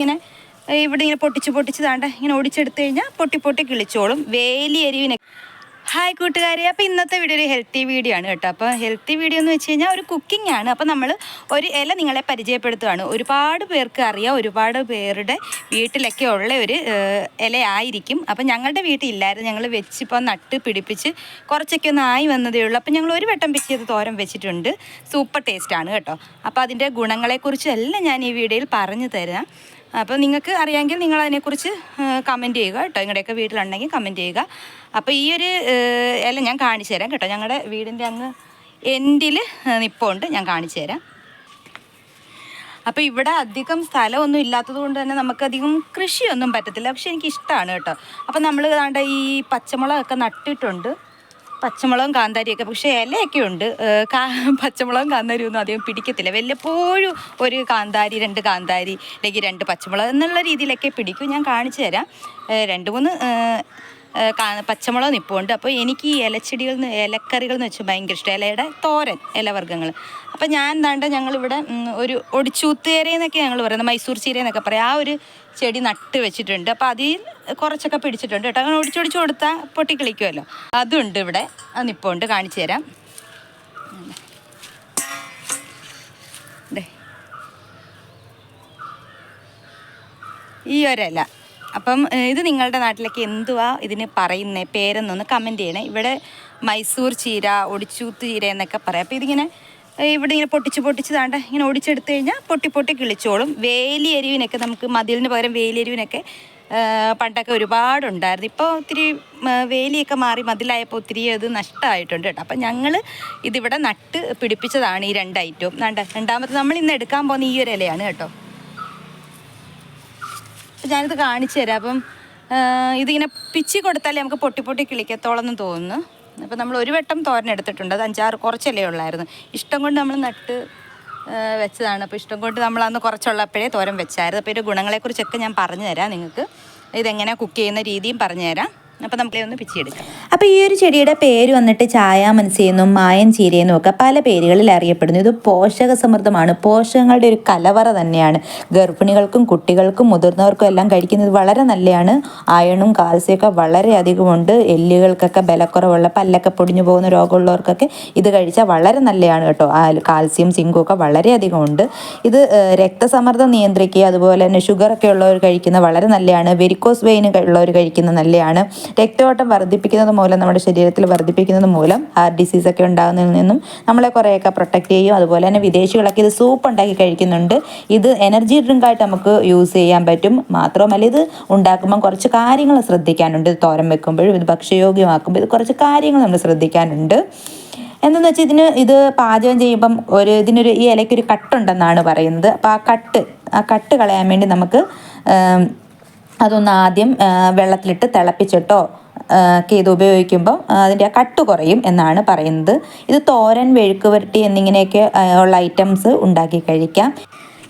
ഇങ്ങനെ ഇവിടെ ഇങ്ങനെ പൊട്ടിച്ച് പൊട്ടിച്ച് താണ്ട ഇങ്ങനെ ഓടിച്ചെടുത്ത് കഴിഞ്ഞാൽ പൊട്ടി പൊട്ടി കിളിച്ചോളും വേലി എരിവിനെ ഹായ് കൂട്ടുകാരെ അപ്പോൾ ഇന്നത്തെ വീഡിയോ ഒരു ഹെൽത്തി വീഡിയോ ആണ് കേട്ടോ. അപ്പോൾ ഹെൽത്തി വീഡിയോ എന്ന് വെച്ച് കഴിഞ്ഞാൽ ഒരു കുക്കിംഗ് ആണ്. അപ്പോൾ നമ്മൾ ഒരു ഇല നിങ്ങളെ പരിചയപ്പെടുത്തുകയാണ് ഒരുപാട് പേർക്ക് അറിയാം ഒരുപാട് പേരുടെ വീട്ടിലൊക്കെ ഉള്ള ഒരു ഇലയായിരിക്കും. അപ്പോൾ ഞങ്ങളുടെ വീട്ടിൽ ഇല്ലായിരുന്നു. ഞങ്ങൾ വെച്ചിപ്പോൾ നട്ട് പിടിപ്പിച്ച് കുറച്ചൊക്കെ ഒന്ന് ആയി വന്നതേ ഉള്ളൂ. അപ്പോൾ ഞങ്ങൾ ഒരു വട്ടം പിച്ചിയത് തോരൻ വെച്ചിട്ടുണ്ട്. സൂപ്പർ ടേസ്റ്റ് ആണ് കേട്ടോ. അപ്പോൾ അതിന്റെ ഗുണങ്ങളെക്കുറിച്ചും എല്ലാം ഞാൻ ഈ വീഡിയോയിൽ പറഞ്ഞു തരാം. അപ്പോൾ നിങ്ങൾക്ക് അറിയാമെങ്കിൽ നിങ്ങൾ അതിനെക്കുറിച്ച് കമന്റ് ചെയ്യുക കേട്ടോ. നിങ്ങളുടെയൊക്കെ വീട്ടിലുണ്ടെങ്കിൽ കമന്റ് ചെയ്യുക. അപ്പോൾ ഈ ഒരു ഇല ഞാൻ കാണിച്ചു തരാം കേട്ടോ. ഞങ്ങളുടെ വീടിന്റെ അങ്ങ് എൻഡിൽ നിപ്പുണ്ട്. ഞാൻ കാണിച്ചു തരാം. അപ്പോൾ ഇവിടെ അധികം സ്ഥലമൊന്നും ഇല്ലാത്തത് കൊണ്ട് തന്നെ നമുക്കധികം കൃഷിയൊന്നും പറ്റത്തില്ല. പക്ഷെ എനിക്ക് ഇഷ്ടമാണ് കേട്ടോ അപ്പോൾ നമ്മൾ ഈ പച്ചമുളകൊക്കെ നട്ടിട്ടുണ്ട്. പച്ചമുളകും കാന്താരിയൊക്കെ. പക്ഷേ ഇലയൊക്കെ ഉണ്ട് പച്ചമുളകും കാന്താരി ഒന്നും അധികം പിടിക്കത്തില്ല. വല്ലപ്പോഴും ഒരു കാന്താരി രണ്ട് കാന്താരി അല്ലെങ്കിൽ രണ്ട് പച്ചമുളക് എന്നുള്ള രീതിയിലൊക്കെ പിടിക്കും. ഞാൻ കാണിച്ചു തരാം. രണ്ട് മൂന്ന് പച്ചമുളക് നിപ്പുണ്ട്. അപ്പോൾ എനിക്ക് ഈ ഇലച്ചെടികൾ ഇലക്കറികൾ എന്ന് വെച്ചാൽ ഭയങ്കര ഇഷ്ടം. ഇലയുടെ തോരൻ ഇലവർഗങ്ങൾ. അപ്പോൾ ഞാൻ എന്താണ്ട് ഞങ്ങളിവിടെ ഒരു ഒടിച്ചൂത്തേരയെന്നൊക്കെ ഞങ്ങൾ പറയുന്നത് മൈസൂർ ചീര എന്നൊക്കെ പറയും. ആ ഒരു ചെടി നട്ട് വെച്ചിട്ടുണ്ട്. അപ്പോൾ അതിൽ കുറച്ചൊക്കെ പിടിച്ചിട്ടുണ്ട് കേട്ടോ. അങ്ങനെ ഒടിച്ചൊടിച്ച് കൊടുത്താൽ പൊട്ടിക്കളിക്കുമല്ലോ. അതുണ്ട് ഇവിടെ. അത് നിപ്പുണ്ട്. കാണിച്ചു തരാം. ഈ ഒരല്ല അപ്പം ഇത് നിങ്ങളുടെ നാട്ടിലൊക്കെ എന്തുവാ ഇതിന് പറയുന്നേ? പേരെന്നൊന്ന് കമന്റ് ചെയ്യണേ. ഇവിടെ മൈസൂർ ചീര ഒടിച്ചൂത്ത് ചീര എന്നൊക്കെ പറയാം. അപ്പോൾ ഇതിങ്ങനെ ഇവിടെ ഇങ്ങനെ പൊട്ടിച്ച് പൊട്ടിച്ച് താണ്ട ഇങ്ങനെ ഒടിച്ചെടുത്ത് കഴിഞ്ഞാൽ പൊട്ടി പൊട്ടി കിളിച്ചോളും. വേലി എരിവിനൊക്കെ നമുക്ക് മതിലിന് പകരം വേലി എരിവിനൊക്കെ പണ്ടൊക്കെ ഒരുപാടുണ്ടായിരുന്നു. ഇപ്പോൾ ഒത്തിരി വേലിയൊക്കെ മാറി മതിലായപ്പോൾ ഒത്തിരി അത് നഷ്ടമായിട്ടുണ്ട് കേട്ടോ. അപ്പം ഞങ്ങൾ ഇതിവിടെ നട്ട് പിടിപ്പിച്ചതാണ് ഈ രണ്ട് ഐറ്റവും. രണ്ടാമത്തെ നമ്മൾ ഇന്ന് എടുക്കാൻ പോകുന്ന ഈ ഒരു ഇലയാണ് കേട്ടോ. അപ്പം ഞാനിത് കാണിച്ചു തരാം. അപ്പം ഇതിങ്ങനെ പിച്ചി കൊടുത്താലേ നമുക്ക് പൊട്ടി പൊട്ടി കിളിക്കത്തോളെന്ന് തോന്നുന്നു. അപ്പം നമ്മൾ ഒരു വട്ടം തോരൻ എടുത്തിട്ടുണ്ട്. അത് അഞ്ചാറ് കുറച്ചല്ലേ ഉള്ളായിരുന്നു. ഇഷ്ടം കൊണ്ട് നമ്മൾ നട്ട് വെച്ചതാണ്. അപ്പോൾ ഇഷ്ടം കൊണ്ട് നമ്മൾ അന്ന് കുറച്ചുള്ളപ്പോഴേ തോരൻ വെച്ചായിരുന്നു. അപ്പോൾ ഇതിന്റെ ഗുണങ്ങളെക്കുറിച്ചൊക്കെ ഞാൻ പറഞ്ഞു തരാം നിങ്ങൾക്ക്. ഇതെങ്ങനെ കുക്ക് ചെയ്യുന്ന രീതിയും പറഞ്ഞു തരാം. അപ്പോൾ നമുക്ക് ഒന്ന് പിച്ചിയെടുക്കാം. അപ്പോൾ ഈ ഒരു ചെടിയുടെ പേര് വന്നിട്ട് ചായ മനസ്സിയെന്നും മായൻ ചീരയെന്നും ഒക്കെ പല പേരുകളിൽ അറിയപ്പെടുന്നു. ഇത് പോഷക സമൃദ്ധമാണ് പോഷകങ്ങളുടെ ഒരു കലവറ തന്നെയാണ്. ഗർഭിണികൾക്കും കുട്ടികൾക്കും മുതിർന്നവർക്കും എല്ലാം കഴിക്കുന്നത് വളരെ നല്ലതാണ് അയണും കാൽസ്യമൊക്കെ വളരെ അധികമുണ്ട് എല്ലുകൾക്കൊക്കെ ബലക്കുറവുള്ള പല്ലൊക്കെ പൊടിഞ്ഞു പോകുന്ന രോഗമുള്ളവർക്കൊക്കെ ഇത് കഴിച്ചാൽ വളരെ നല്ലതാണ് കേട്ടോ. കാൽസ്യം സിങ്കും ഒക്കെ വളരെയധികം ഉണ്ട്. ഇത് രക്തസമ്മർദ്ദം നിയന്ത്രിക്കുക അതുപോലെ തന്നെ ഷുഗർ ഒക്കെ ഉള്ളവർ കഴിക്കുന്ന വളരെ നല്ലതാണ് വെരിക്കോസ് വെയിൻ ഉള്ളവർ കഴിക്കുന്ന നല്ലതാണ് രക്തയോട്ടം വർദ്ധിപ്പിക്കുന്നത് മൂലം നമ്മുടെ ശരീരത്തിൽ വർദ്ധിപ്പിക്കുന്നത് മൂലം ഹാർട്ട് ഡിസീസ് ഒക്കെ ഉണ്ടാകുന്നതിൽ നിന്നും നമ്മളെ കുറേയൊക്കെ പ്രൊട്ടക്റ്റ് ചെയ്യും. അതുപോലെ തന്നെ വിദേശികളൊക്കെ ഇത് സൂപ്പ് ഉണ്ടാക്കി കഴിക്കുന്നുണ്ട്. ഇത് എനർജി ഡ്രിങ്കായിട്ട് നമുക്ക് യൂസ് ചെയ്യാൻ പറ്റും. മാത്രമല്ല ഇത് ഉണ്ടാക്കുമ്പോൾ കുറച്ച് കാര്യങ്ങൾ ശ്രദ്ധിക്കാനുണ്ട്. ഇത് വെക്കുമ്പോഴും ഇത് ഭക്ഷ്യയോഗ്യമാക്കുമ്പോൾ ഇത് കുറച്ച് കാര്യങ്ങൾ നമ്മൾ ശ്രദ്ധിക്കാനുണ്ട്. എന്തെന്ന് വെച്ചാൽ ഇതിന് ഇത് പാചകം ചെയ്യുമ്പം ഒരു ഇതിനൊരു ഈ ഇലയ്ക്കൊരു കട്ടുണ്ടെന്നാണ് പറയുന്നത്. അപ്പോൾ ആ കട്ട് ആ കട്ട് കളയാൻ വേണ്ടി നമുക്ക് അതൊന്ന് ആദ്യം വെള്ളത്തിലിട്ട് തിളപ്പിച്ചിട്ടോ ഒക്കെ ഇത് ഉപയോഗിക്കുമ്പോൾ അതിന്റെ ആ കട്ട് കുറയും എന്നാണ് പറയുന്നത്. ഇത് തോരൻ വെഴുക്ക് വരട്ടി എന്നിങ്ങനെയൊക്കെ ഉള്ള ഐറ്റംസ് ഉണ്ടാക്കി കഴിക്കാം.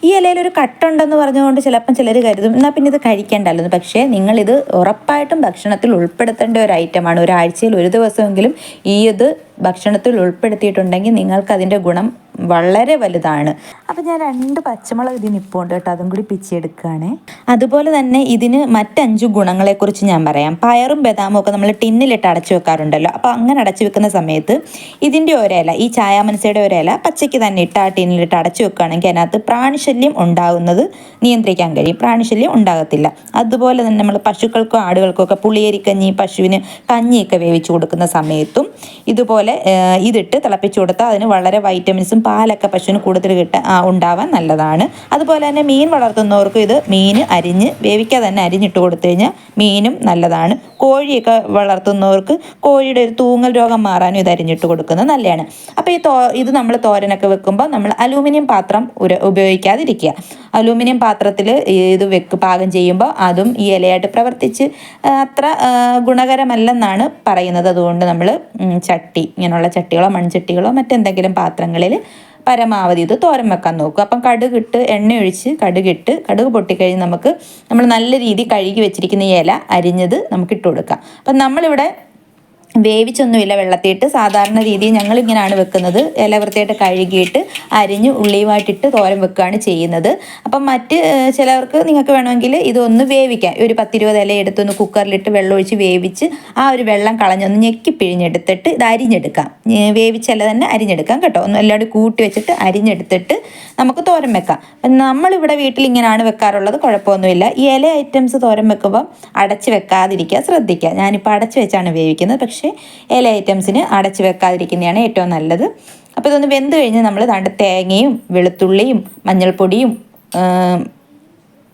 ഈ ഇലയിൽ ഒരു കട്ടുണ്ടെന്ന് പറഞ്ഞുകൊണ്ട് ചിലപ്പം ചിലർ കരുതും എന്നാൽ പിന്നെ ഇത് കഴിക്കേണ്ടല്ലോ. പക്ഷേ നിങ്ങളിത് ഉറപ്പായിട്ടും ഭക്ഷണത്തിൽ ഉൾപ്പെടുത്തേണ്ട ഒരു ഐറ്റമാണ് ഒരാഴ്ചയിൽ ഒരു ദിവസമെങ്കിലും ഈ ഇത് ഭക്ഷണത്തിൽ ഉൾപ്പെടുത്തിയിട്ടുണ്ടെങ്കിൽ നിങ്ങൾക്ക് അതിന്റെ ഗുണം വളരെ വലുതാണ്. അപ്പം ഞാൻ രണ്ട് പച്ചമുളക് ഇതിന് ഇപ്പോൾ ഉണ്ട് കേട്ടോ. അതും കൂടി പിച്ചെടുക്കുകയാണേ അതുപോലെ തന്നെ ഇതിന് മറ്റഞ്ച് ഗുണങ്ങളെക്കുറിച്ച് ഞാൻ പറയാം. പയറും ബദാമും ഒക്കെ നമ്മൾ ടിന്നിലിട്ട് അടച്ചു വെക്കാറുണ്ടല്ലോ. അപ്പോൾ അങ്ങനെ അടച്ചു വെക്കുന്ന സമയത്ത് ഇതിന്റെ ഒരേല ഈ ചായാമനസയുടെ ഒരേല പച്ചയ്ക്ക് തന്നെ ഇട്ട് ആ ടിന്നിലിട്ട് അടച്ചു വെക്കുകയാണെങ്കിൽ അതിനകത്ത് പ്രാണിശല്യം ഉണ്ടാകുന്നത് നിയന്ത്രിക്കാൻ കഴിയും. പ്രാണിശല്യം ഉണ്ടാകത്തില്ല. അതുപോലെ തന്നെ നമ്മൾ പശുക്കൾക്കും ആടുകൾക്കും ഒക്കെ പുളിയരിക്കഞ്ഞി പശുവിന് കഞ്ഞിയൊക്കെ വേവിച്ച് കൊടുക്കുന്ന സമയത്തും ഇതുപോലെ ആ, ഇതിട്ട് തിളപ്പിച്ചു കൊടുത്താൽ അതിന് വളരെ വൈറ്റമിൻസും പാലൊക്കെ പശുവിന് കൂടുതൽ കിട്ടാൻ ഉണ്ടാവാൻ നല്ലതാണ്. അതുപോലെ തന്നെ മീൻ വളർത്തുന്നവർക്കും ഇത് മീൻ അരിഞ്ഞ് വേവിക്കാതെ തന്നെ അരിഞ്ഞിട്ട് കൊടുത്തു കഴിഞ്ഞാൽ മീനും നല്ലതാണ്. കോഴിയൊക്കെ വളർത്തുന്നവർക്ക് കോഴിയുടെ ഒരു തൂങ്ങൽ രോഗം മാറാനും ഇത് അരിഞ്ഞിട്ട് കൊടുക്കുന്നത് നല്ലതാണ് അപ്പോൾ ഈ തോ ഇത് നമ്മൾ തോരനൊക്കെ വെക്കുമ്പോൾ നമ്മൾ അലൂമിനിയം പാത്രം ഉര ഉപയോഗിക്കാതിരിക്കുക. അലൂമിനിയം പാത്രത്തിൽ ഇത് വെക്ക് പാകം ചെയ്യുമ്പോൾ അതും ഈ ഇലയായിട്ട് പ്രവർത്തിച്ച് അത്ര ഗുണകരമല്ലെന്നാണ് പറയുന്നത്. അതുകൊണ്ട് നമ്മൾ ചട്ടി ഇങ്ങനെയുള്ള ചട്ടികളോ മൺചട്ടികളോ മറ്റെന്തെങ്കിലും പാത്രങ്ങളിൽ പരമാവധി ഇത് തോരൻ വെക്കാൻ നോക്കുക. അപ്പം കടുകിട്ട് എണ്ണ ഒഴിച്ച് കടുകിട്ട് കടുക് പൊട്ടിക്കഴിഞ്ഞ് നമുക്ക് നമ്മൾ നല്ല രീതിയിൽ കഴുകി വെച്ചിരിക്കുന്ന ഇല അരിഞ്ഞത് നമുക്ക് ഇട്ട് കൊടുക്കാം. അപ്പം നമ്മളിവിടെ വേവിച്ചൊന്നുമില്ല വെള്ളത്തിയിട്ട്. സാധാരണ രീതിയിൽ ഞങ്ങൾ ഇങ്ങനെയാണ് വെക്കുന്നത്. ഇല വൃത്തിയായിട്ട് കഴുകിയിട്ട് അരിഞ്ഞ് ഉള്ളിയുമായിട്ടിട്ട് തോരൻ വെക്കുകയാണ് ചെയ്യുന്നത്. അപ്പം മറ്റ് ചിലവർക്ക് നിങ്ങൾക്ക് വേണമെങ്കിൽ ഇതൊന്ന് വേവിക്കാം. ഒരു പത്തിരുപത് ഇല എടുത്തൊന്ന് കുക്കറിലിട്ട് വെള്ളം ഒഴിച്ച് വേവിച്ച് ആ ഒരു വെള്ളം കളഞ്ഞൊന്ന് ഞെക്കി പിഴിഞ്ഞെടുത്തിട്ട് ഇത് അരിഞ്ഞെടുക്കാം. വേവിച്ചല്ല തന്നെ അരിഞ്ഞെടുക്കാം കേട്ടോ. ഒന്ന് എല്ലാം കൂടി കൂട്ടി വെച്ചിട്ട് അരിഞ്ഞെടുത്തിട്ട് നമുക്ക് തോരൻ വെക്കാം. അപ്പം നമ്മളിവിടെ വീട്ടിൽ ഇങ്ങനെയാണ് വെക്കാറുള്ളത്. കുഴപ്പമൊന്നുമില്ല. ഈ ഇല ഐറ്റംസ് തോരൻ വെക്കുമ്പം അടച്ച് വെക്കാതിരിക്കുക. ശ്രദ്ധിക്കുക. ഞാനിപ്പോൾ അടച്ച് വെച്ചാണ് വേവിക്കുന്നത്. പക്ഷേ ഇല ഐറ്റംസിന് അടച്ച് വെക്കാതിരിക്കുന്നതാണ് ഏറ്റവും നല്ലത്. അപ്പോൾ ഇതൊന്ന് വെന്ത് കഴിഞ്ഞ് നമ്മൾ തണ്ട് തേങ്ങയും വെളുത്തുള്ളിയും മഞ്ഞൾപ്പൊടിയും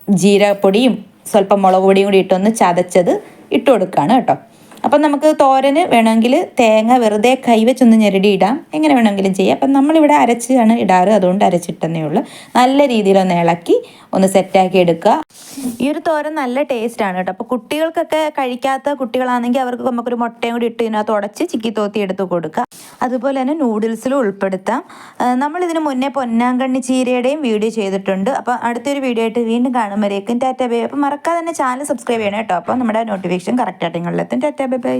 ജീരകപ്പൊടിയും സ്വല്പം മുളക് പൊടിയും കൂടി ഇട്ടൊന്ന് ചതച്ചത് ഇട്ട് കൊടുക്കുകയാണ് കേട്ടോ. അപ്പം നമുക്ക് തോരന് വേണമെങ്കിൽ തേങ്ങ വെറുതെ കൈവച്ചൊന്ന് ഞെരടി ഇടാം എങ്ങനെ വേണമെങ്കിലും ചെയ്യാം. അപ്പം നമ്മളിവിടെ അരച്ചാണ് ഇടാറ്. അതുകൊണ്ട് അരച്ചിട്ടെന്നേ ഉള്ളൂ. നല്ല രീതിയിലൊന്ന് ഇളക്കി ഒന്ന് സെറ്റാക്കി എടുക്കുക. ഈ ഒരു തോരൻ നല്ല ടേസ്റ്റാണ് കേട്ടോ. അപ്പോൾ കുട്ടികൾക്കൊക്കെ കഴിക്കാത്ത കുട്ടികളാണെങ്കിൽ അവർക്ക് നമുക്കൊരു മുട്ടയും കൂടി ഇട്ട് ഇതിനകത്ത് ഉടച്ച് ചിക്കി തോത്തി എടുത്ത് കൊടുക്കുക. അതുപോലെ തന്നെ നൂഡിൽസിലും ഉൾപ്പെടുത്താം. നമ്മളിതിന് മുന്നേ പൊന്നാങ്കണ്ണി ചീരയുടെയും വീഡിയോ ചെയ്തിട്ടുണ്ട്. അപ്പോൾ അടുത്തൊരു വീഡിയോ ആയിട്ട് വീണ്ടും കാണുമ്പോഴേക്കും ടാറ്റ ബൈ. അപ്പോൾ മറക്കാതെ തന്നെ ചാനൽ സബ്സ്ക്രൈബ് ചെയ്യണം കേട്ടോ. അപ്പോൾ നമ്മുടെ നോട്ടിഫിക്കേഷൻ കറക്റ്റായിട്ട് നിങ്ങളിലെത്തും. Tata bye bye